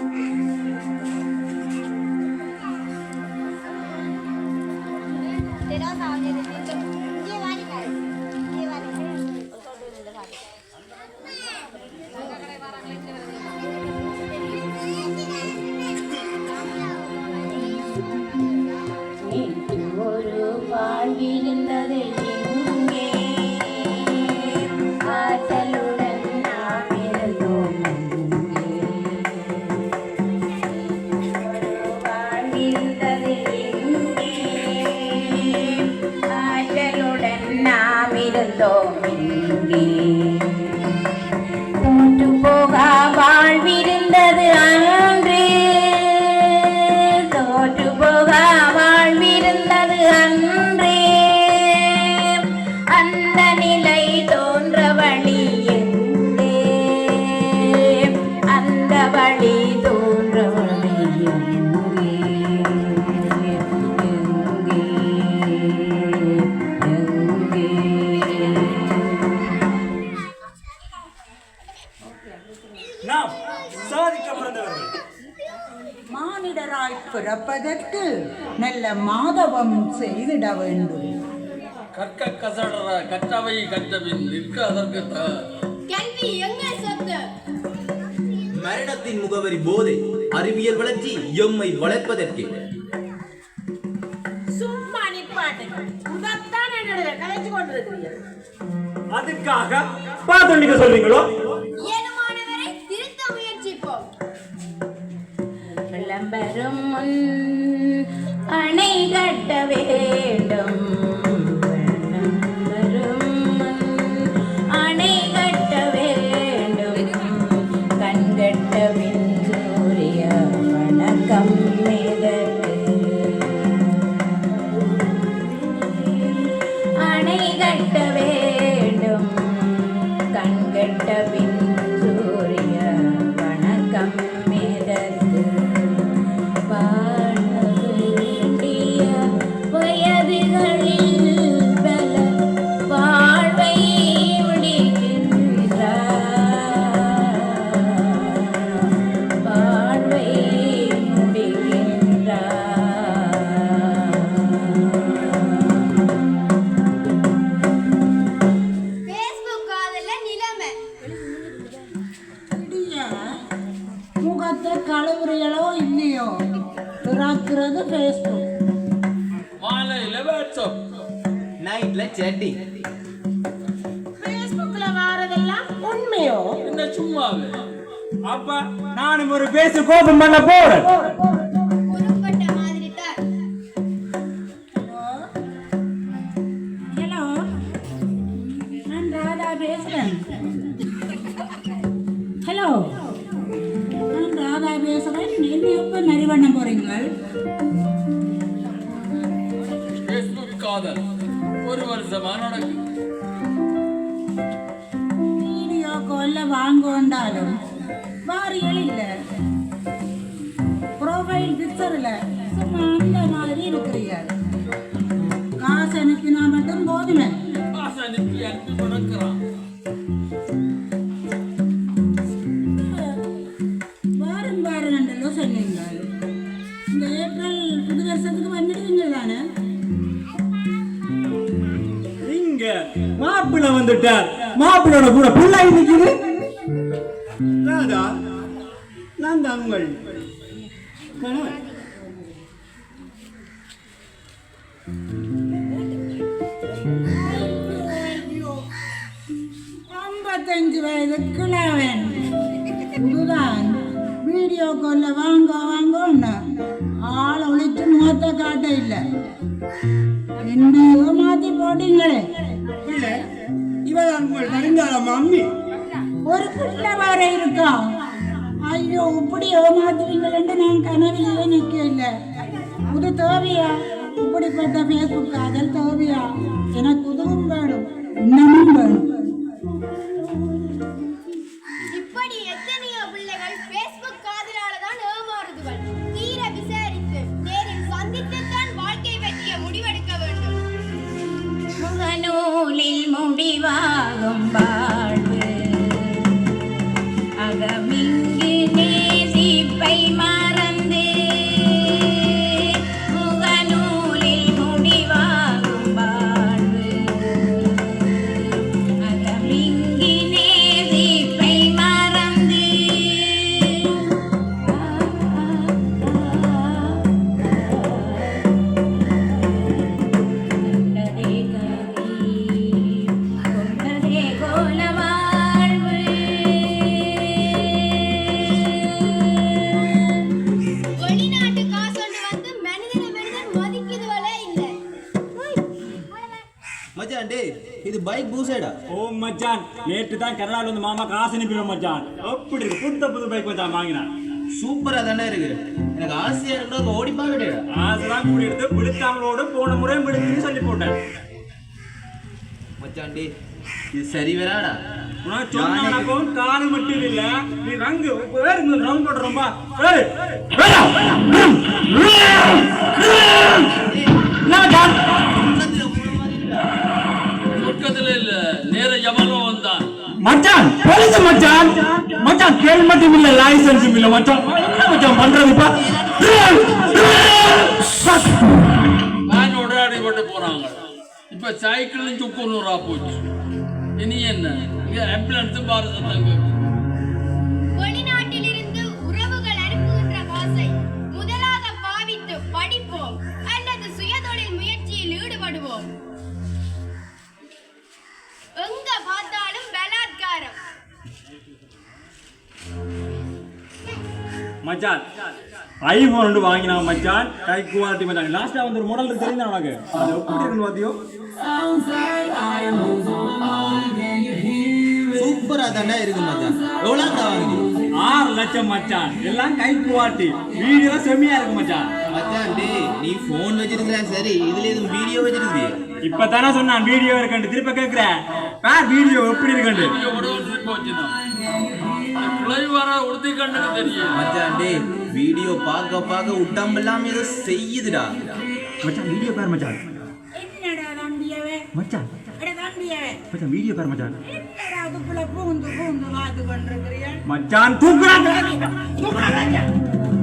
Mm-hmm. செய்திட வேண்டும். கற்க கசடர கற்றவை கற்றபின் நிற்க அதற்கு. கல்வி எங்கள் சொத்து? மரணத்தின் முகவரி போதை அறிவியல் வளர்ச்சி எம்மை வளர்ப்பதற்கு. சும்மா நிப்பாட்டுங்க உதத்தான் என்னோட கலைச்சு கொண்டிருக்கிறீர்கள்? அதுக்காக பாத்தொண்டிக்க சொல்றீங்களோ ஏதுமானவரை திருத்த முயற்சிப்போம். விளம்பரம் அணை கட்ட முகத்தை கழுவுறீங்களோ இல்லையோ? திறக்கிறது ஃபேஸ்புக் மாலையில வாட்ஸ்அப் நைட்ல சேட்டிங் ஃபேஸ்புக்ல வாரதெல்லாம் உண்மையோ? என்ன சும்மாவே? அப்ப நானும் ஒரு பேசு கோபம் பண்ண போறேன். எப்போ மறி பண்ண போறீங்க ஃபேஸ்புக் காதல். ஒரு வருஷமா நடக்குது வீடியோ கால்ல வாங்க வந்தாலும் வாரியல் இல்ல. ப்ரொஃபைல் பிக்சர்ல சும்மா அந்த மாதிரி இருக்கிறீங்க காசு அனுப்பினா மட்டும் போதுமே. ஆசை அனுப்பி அனுப்பி புது வருஷத்துக்கு வந்துடுவீங்க தானே இங்க மாப்பிள்ளை வந்துட்டார். மாப்பிள்ளோட கூட பிள்ளை நிக்குது ராதா நான் தான் உங்கள் கணவன் ஐம்பத்தஞ்சு வயது கிழவன். புதுதான். வீடியோ கால்ல வாங்க ஒழிச்சு முகத்தை காட்ட இல்லை. என்னையோ மாத்தி போட்டீங்களே. பிள்ளை இவதான் உங்கள் வருங்கால மம்மி ஒரு பிள்ளை வர இருக்கா? ஐயோ இப்படி ஏமாத்துவீங்களேன்னு நான் கனவிலேயே நிற்க இல்லை இது தேவையா? இப்படிப்பட்ட ஃபேஸ்புக் காதல் தேவையா? எனக்கு உதவும் வேணும் இன்னமும் வேணும். lomba பைக் பூசேடா ஓ மச்சான். நேற்று தான் கனடால இருந்து மாமா காசு அனுப்பிடுவோம் மச்சான். எப்படி இருக்கு. புத்த புது பைக் மச்சான் வாங்கினான் சூப்பரா தானே இருக்கு. எனக்கு ஆசையா இருக்கிற ஓடி பாக்கடா ஆசைலாம் கூடி எடுத்து பிடித்தாங்களோடு போன முறையும் பிடிச்சுன்னு சொல்லி போட்டேன். மச்சான் டே இது சரி வராடா. உனக்கு சொன்னாக்கும் காலு மட்டும் இல்ல. நீ ரங்கு வேற ரவுண்ட் போடுறோம்பா ஏய் மச்சான் பெருசு மச்சான். மச்சான் கேள் மட்டும் இல்ல லைசன்ஸும் இல்ல மச்சான். என்ன மச்சான் பண்றதுப்பா வேன் உடையாடி போறாங்க. இப்ப சைக்கிளும் சுக்கு நூறா போச்சு. இனி என்ன? இங்க ஆம்புலன்ஸ் பாரத தங்க. மச்சான். ஐபோன் ஒன்று வாங்கினா மச்சான். கை குவாலிட்டி மச்சான். லாஸ்டா வந்து ஒரு மாடல் தெரியுதா உனக்கு? அது எப்படி இருக்குன்னு பாத்தியோ? சூப்பரா தானே இருக்கு மச்சான். எவ்வளவு வாங்கினீங்க? ஆறு லட்சம் மச்சான். எல்லாம் கை குவாலிட்டி வீடியோ செம்மையா இருக்கு மச்சான். மச்சான் டே நீ போன் வச்சிருக்கிற சரி இதுல எதுவும் வீடியோ வச்சிருக்கிய? இப்பதானே சொன்னான் வீடியோ இருக்கண்டு. திருப்ப கேக்குறேன் பார் வீடியோ எப்படி இருக்கண்டு? கிளை வர உறுதி கண்ணுக்கு தெரியும்? மச்சான் டே வீடியோ பார்க்க பார்க்க உடம்பெல்லாம் ஏதோ செய்யுதுடா. மச்சான் வீடியோ பார் மச்சான். என்னடா தம்பியவே? மச்சான். அட தம்பியவே. மச்சான் வீடியோ பார் மச்சான். என்னடா அதுக்குள்ள பூந்து பூந்து வாத்து கொண்டிருக்கிறியா மச்சான் தூக்குறாங்க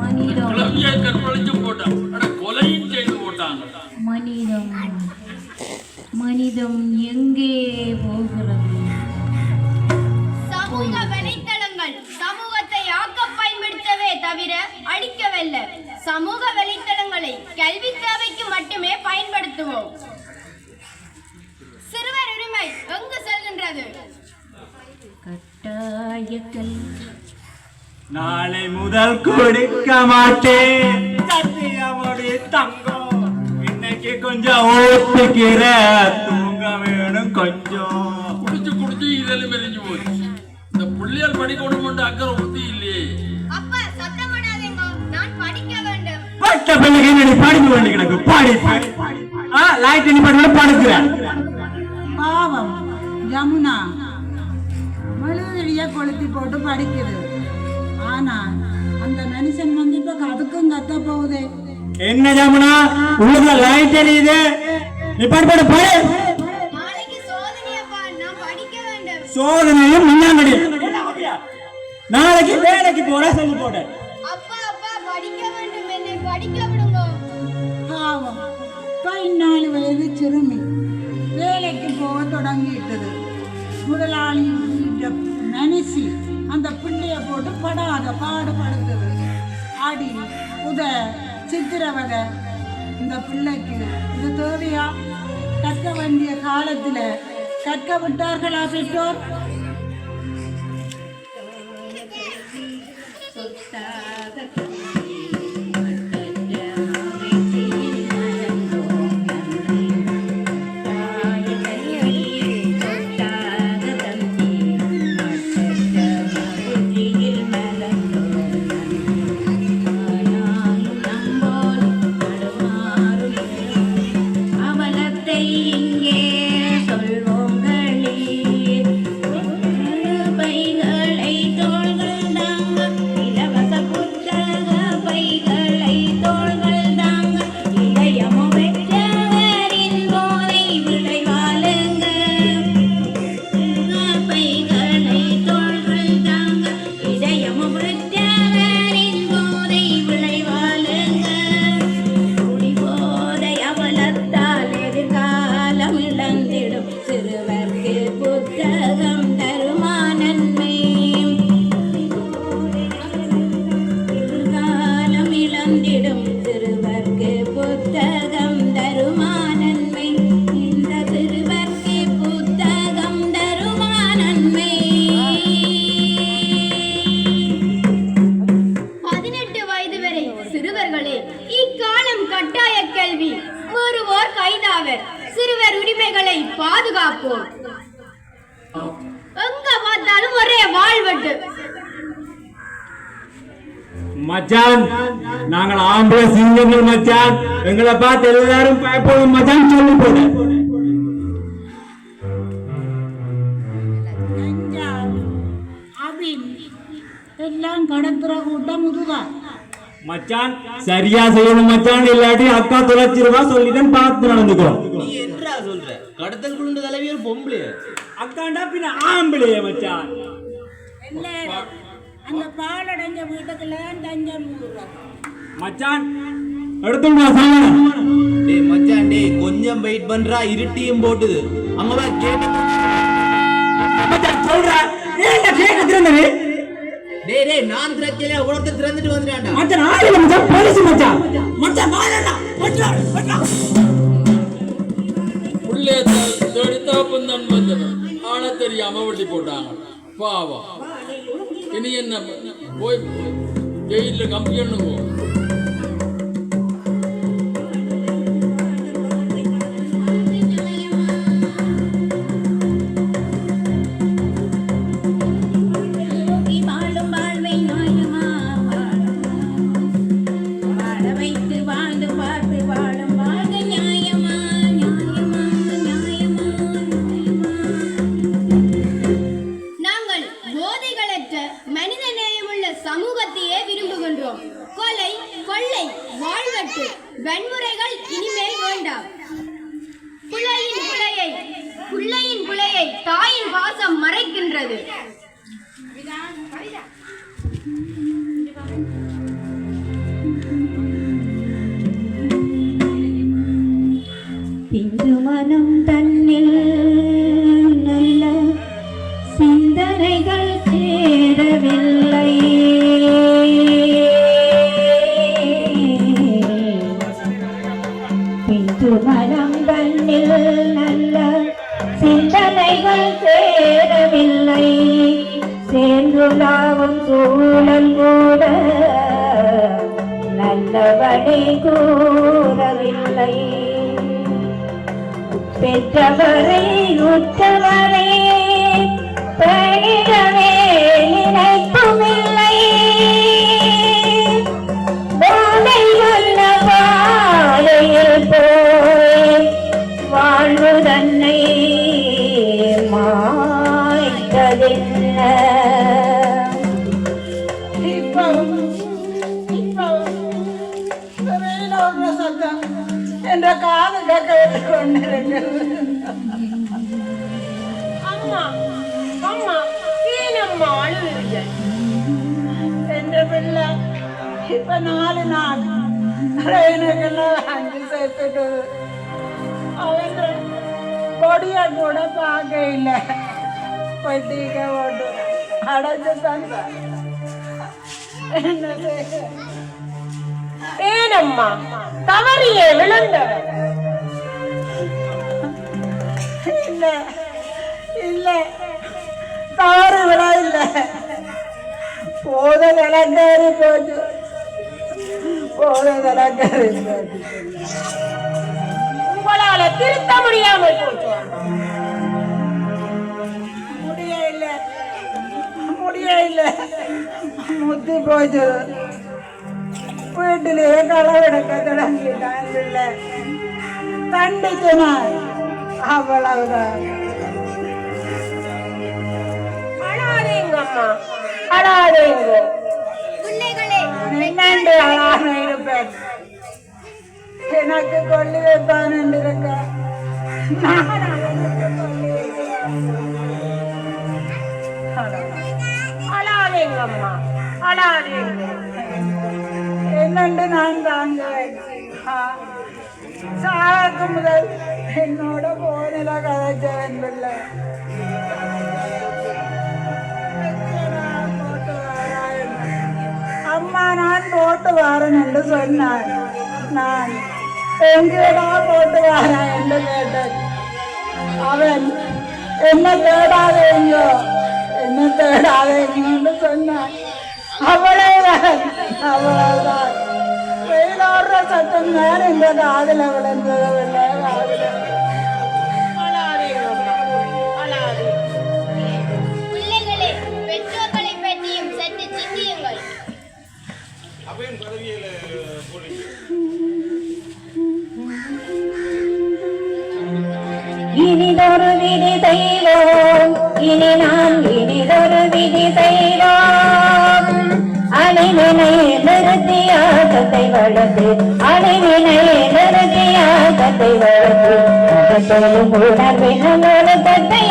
மனிதம் கிளவியை கற்பழிச்சு போட்டான். அட கொலையும் செய்து போட்டாங்க. மனிதம் மனிதம் எங்கே போகிறது வலைத்தளங்கள் சமூகத்தை ஆக்க பயன்படுத்தவே தவிர அழிக்கவல்ல சமூக வலைத்தளங்களை கல்வி தேவைக்கு மட்டுமே பயன்படுத்துவோம். சிறுவர் உரிமை எங்கு செல்கின்றது? கட்டாய நாளை முதல் கொடுக்க மாட்டேன். சத்தியமோடி தங்கம். இன்னைக்கு கொஞ்சம் ஓட்டுக்கிற தூங்க வேணும் கொஞ்சம். குடிச்சு குடிச்சு இதெல்லாம் மெரிஞ்சு போச்சு. புள்ளியால் படிக்கணும் அக்கறை உறுதி இல்லையே. அப்பா சத்தம் போடாதீங்க நான் படிக்க வேண்டும். பட்ட பிள்ளைக்கு நீ படிக்க வேண்டி கிடக்கு. பாடி ஆ லைட் நீ பண்ணி படுக்கிறேன் பாவம் ஜமுனா மெழுகுதிரிய கொளுத்தி போட்டு படிக்குது. ஆனா அந்த மனுஷன் வந்து இப்ப அதுக்கும் கத்த போகுது. என்ன ஜாமுனா உள்ள லைட் எரியுது நீ பாடு பாடு பாடு. நாளைக்கு சோதனையப்பா நான் படிக்க வேண்டும். சோதனையும் மின்னாங்கடி நாளைக்கு வேலைக்கு போற சொல்லி அப்பா அப்பா படிக்க வேண்டும் என்னை படிக்க விடுங்க. பாவம் பதினாலு வயது சிறுமி. வேலைக்கு போக தொடங்கிட்டது. முதலாளி மனசி அந்த பிள்ளைய போட்டு படாத பாடுபடுத்துது. அடி உத சித்திரவதை இந்த பிள்ளைக்கு இது தேவையா? கற்க வேண்டிய காலத்துல கற்க விட்டார்களா பெற்றோர் மச்சான் எங்களை பார்த்து எல்லாரும் பயப்படும் மச்சான் சொல்லி போடு எல்லாம் கடத்துற கூட்டம் இதுதான் மச்சான் சரியா செய்யணும் மச்சான் இல்லாட்டி அக்கா தொலைச்சிருவா சொல்லிதான் பார்த்து நடந்துக்கோ நீ என்றா சொல்ற? கடத்தல் குழுண்டு தலைவி ஒரு பொம்பளை. அக்காண்டா பின்ன ஆம்பளையே மச்சான். எல்லாரும் அந்த பாலடைஞ்ச வீட்டுக்குள்ள தஞ்சம் மச்சான் டேய் மச்சான் டேய் கொஞ்சம் வெயிட் பண்றா இருட்டியும் போட்டுது. அங்க வா கேட்டு. மச்சான் சொல்ற. ஏன் கேட்க திறந்தது டேய் டேய் நான் திறக்கல உனக்கு திறந்துட்டு வந்துட்டான்டா. மச்சான் மச்சான் போலீஸ் மச்சான். மச்சான் வாடா மச்சான் மச்சான் உள்ளே தடுத்தாப்பும் தான் வந்தது ஆள தெரியாம வெட்டி போட்டாங்க. பாவம். இனி என்ன போய் ஜெயில கம்பி போ you. பெற்றவரை உற்றவரை. இப்ப நாலு நாள் எனக்கெல்லாம் அஞ்சு சேர்த்துட்டு அவன் கொடிய கூட பார்க்க இல்லை பட்டிக்க போட்டு அடைஞ்சு தந்த ஏனம்மா தவறியே விழுந்தவர் இல்ல இல்ல தவறு விட இல்ல போதும் விளக்கேறி போச்சு உங்களால திருத்த முடியாமல் போச்சு. முடிய இல்ல. முடிய இல்ல. முத்தி போச்சு. வீட்டிலேயே களவெடுக்க தொடங்கிட்டான் பிள்ளை கண்டிச்சு நான் அவ்வளவுதான். அழாதீங்க எனக்கு கொள்ளி வைப்பான் என்றிருக்க. அழாதீங்க அம்மா அழாதீங்க என்னண்டு நான் தாங்க சாக்கு முதல் என்னோட போனில கதைச்சவன் பிள்ளை. அம்மா நான் போட்டு வரேன் என்று சொன்னார். நான் எங்கேடா போட்டு வாரேன் என்று கேட்டேன் அவன் என்ன தேடாதேங்கோ என்ன தேடாதேங்கன்னு சொன்னான் அவ்வளவுதான் அவ்வளவுதான் வெயிலாடுற சத்தம் தான் இந்த காதில் விழுந்ததில்லை காதில் இனிதொரு விதி செய்வோம். இனி நாம் இனிதொரு விதி செய்வோம். அணிவினை நிறுத்தி ஆட்டத்தை வளர்த்து அணிவினை நிறுத்தி ஆட்டத்தை வளர்த்து உணர்வின் உணர்வினும் ஒழுக்கத்தை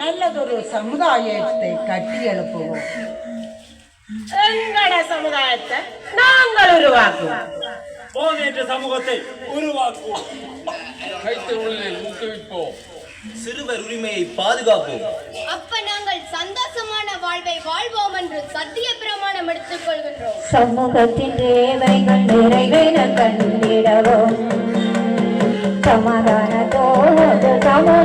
நல்லதொரு சமுதாயத்தை கட்டியெழுப்புவோம். எங்கட சமுதாயத்தை நாங்கள் உருவாக்குவோம். போதையற்ற சமூகத்தை உருவாக்குவோம். கைத்தொழிலில் ஊக்குவிப்போம். சிறுவர் உரிமையை பாதுகாப்போம். அப்ப நாங்கள் சந்தோஷமான வாழ்வை வாழ்வோம் என்று சத்திய பிரமாணம் எடுத்துக் கொள்கின்றோம். சமூகத்தின் தேவைகள் நிறைவேற கண்டிடவும் சமாதானத்தோடு சமுதாயம்